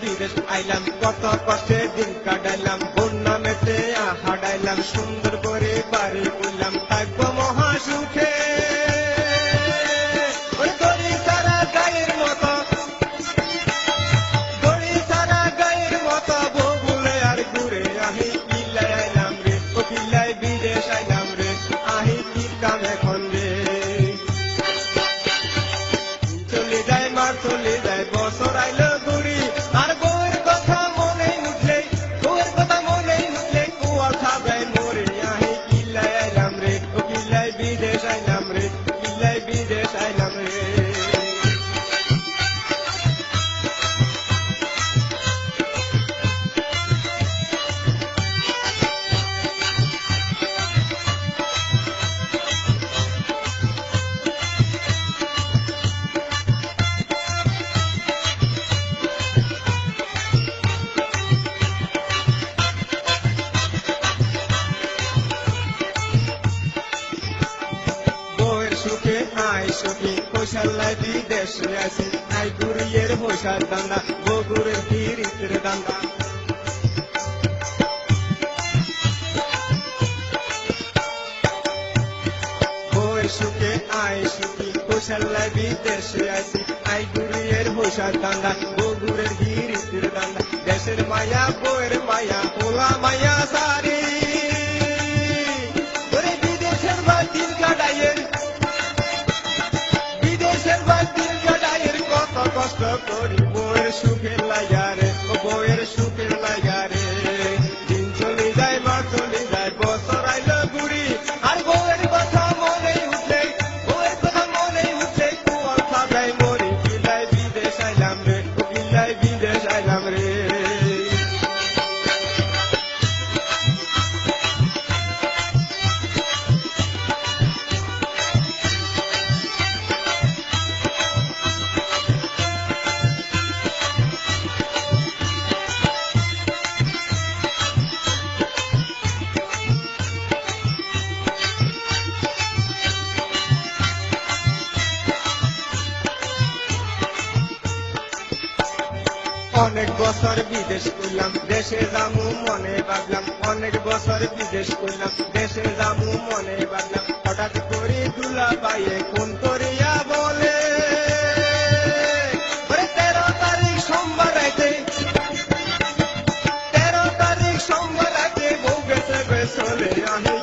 বিদেশ আইলাম কত কষ্টে দিন কাটাইলাম বন্যা মেতে হাডাইলাম সুন্দর করে বিদেশ আইলাম রে কিল্লাই বিদেশ সুখী কৌশল্যায় বিদেশে আসি আই গুড়িয়ের হোসার দান্দা সুখে আই সুখী কৌশল্যায় বিদেশে আসি আই গুড়িয়ের হোসার দান্দা দান্দা দেশের মায়া, বউয়ের মায়া, পোলা মায়া, সারি কষ্ট করি বউয়ের সুখের লাগারে অনেক বছর বিদেশ করলাম, দেশে যামু মনে ভাবলাম। অনেক বছর বিদেশ করলাম, দেশে যামু মনে ভাবলাম। হঠাৎ করে দুলা পাইয়ে কোন করিয়া বলে তেরো তারিখ সোমবার রাইতে তেরো তারিখ সোমবার রাইতে বউ গেছে বেসলে আহি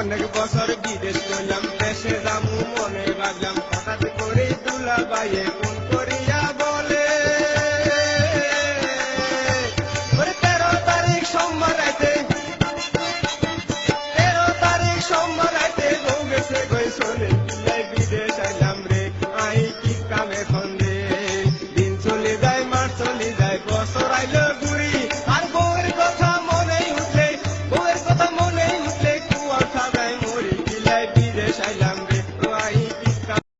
অনেক বছর বিদেশ করলাম দেশে যাব মনে ভাবলাম হঠাৎ করে দুলা বাইয়ে